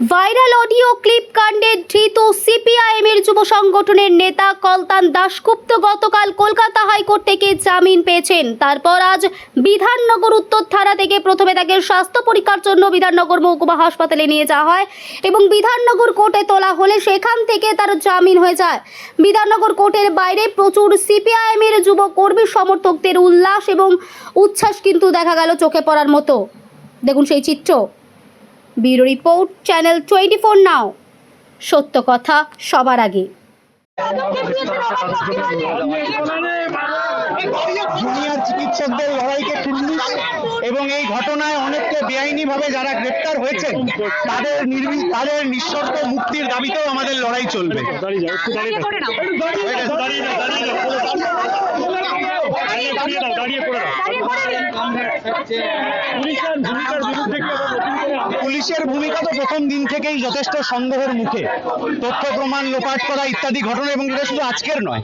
Viral audio clip কাণ্ডে ধৃত CPIM এর যুব সংগঠনের নেতা কলতান দাশগুপ্ত গতকাল কলকাতা হাইকোর্ট থেকে জামিন পেয়েছেন। তারপর আজ বিধাননগর উত্তর থানা থেকে প্রথমে তাকে স্বাস্থ্য পরীক্ষার জন্য বিধাননগর মহকুমা হাসপাতালে নিয়ে যাওয়া হয় এবং বিধাননগর কোর্টে তোলা হলে সেখান থেকে তার জামিন হয়ে যায়। বিধাননগর কোর্টের বাইরে প্রচুর সিপিআইএম এর যুব কর্মী সমর্থকদের উল্লাস এবং উচ্ছ্বাস কিন্তু দেখা গেল চোখে পড়ার মতো। দেখুন সেই চিত্র। Bureau report channel twenty four now সত্য কথা সবার আগে জুনিয়র চিকিৎসকদের লড়াইকে তুল্লিস এবং এই ঘটনায় অনেককে বেআইনিভাবে যারা গ্রেপ্তার হয়েছেন তাদের নির্বি তাদের নিঃশর্ত মুক্তির দাবিতেও আমাদের লড়াই চলবে দাঁড়িয়ে দাঁড়িয়ে পুলিশের ভূমিকা তো প্রথম দিন থেকেই যথেষ্ট সন্দেহের মুখে। তথ্য, প্রমাণ, লোপাট করা ইত্যাদি ঘটনা এবং এটা শুধু আজকের নয়।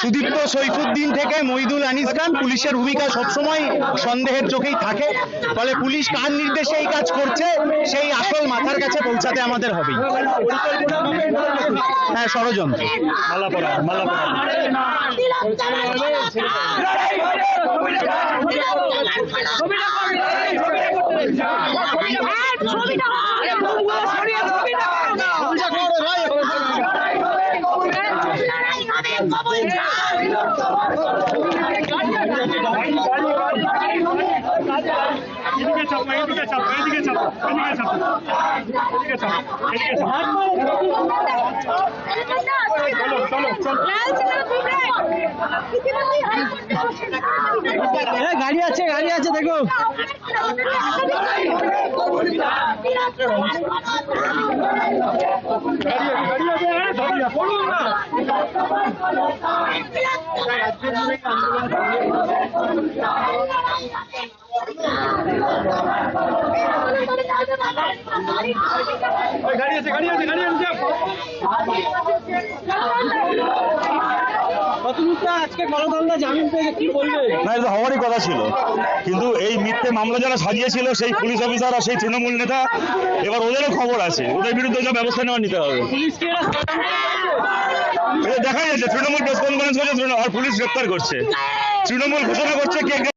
সুদীপ্ত সৈফুদ্দিন থেকে মইদুল আনিস খান পুলিশের ভূমিকা সবসময় সন্দেহের চোখেই থাকে। ফলে পুলিশ কার নির্দেশে এই কাজ করছে, সেই আসল মাথার কাছে পৌঁছাতে আমাদের হবেই। হ্যাঁ ষড়যন্ত্র। গাড়ি আছে গাড়ি আছে দেখো গাড়ি আছে গাড়ি আছে গাড়ি আছে না এটা হওয়ারই কথা ছিল। কিন্তু এই মিথ্যে মামলা যারা সাজিয়েছিল সেই পুলিশ অফিসার আর সেই তৃণমূল নেতা এবার ওদেরও খবর আছে। ওদের বিরুদ্ধে যা ব্যবস্থা নেওয়া নিতে হবে। দেখা যাচ্ছে তৃণমূল প্রেস কনফারেন্স করছে আর পুলিশ গ্রেপ্তার করছে। তৃণমূল ঘোষণা করছে কে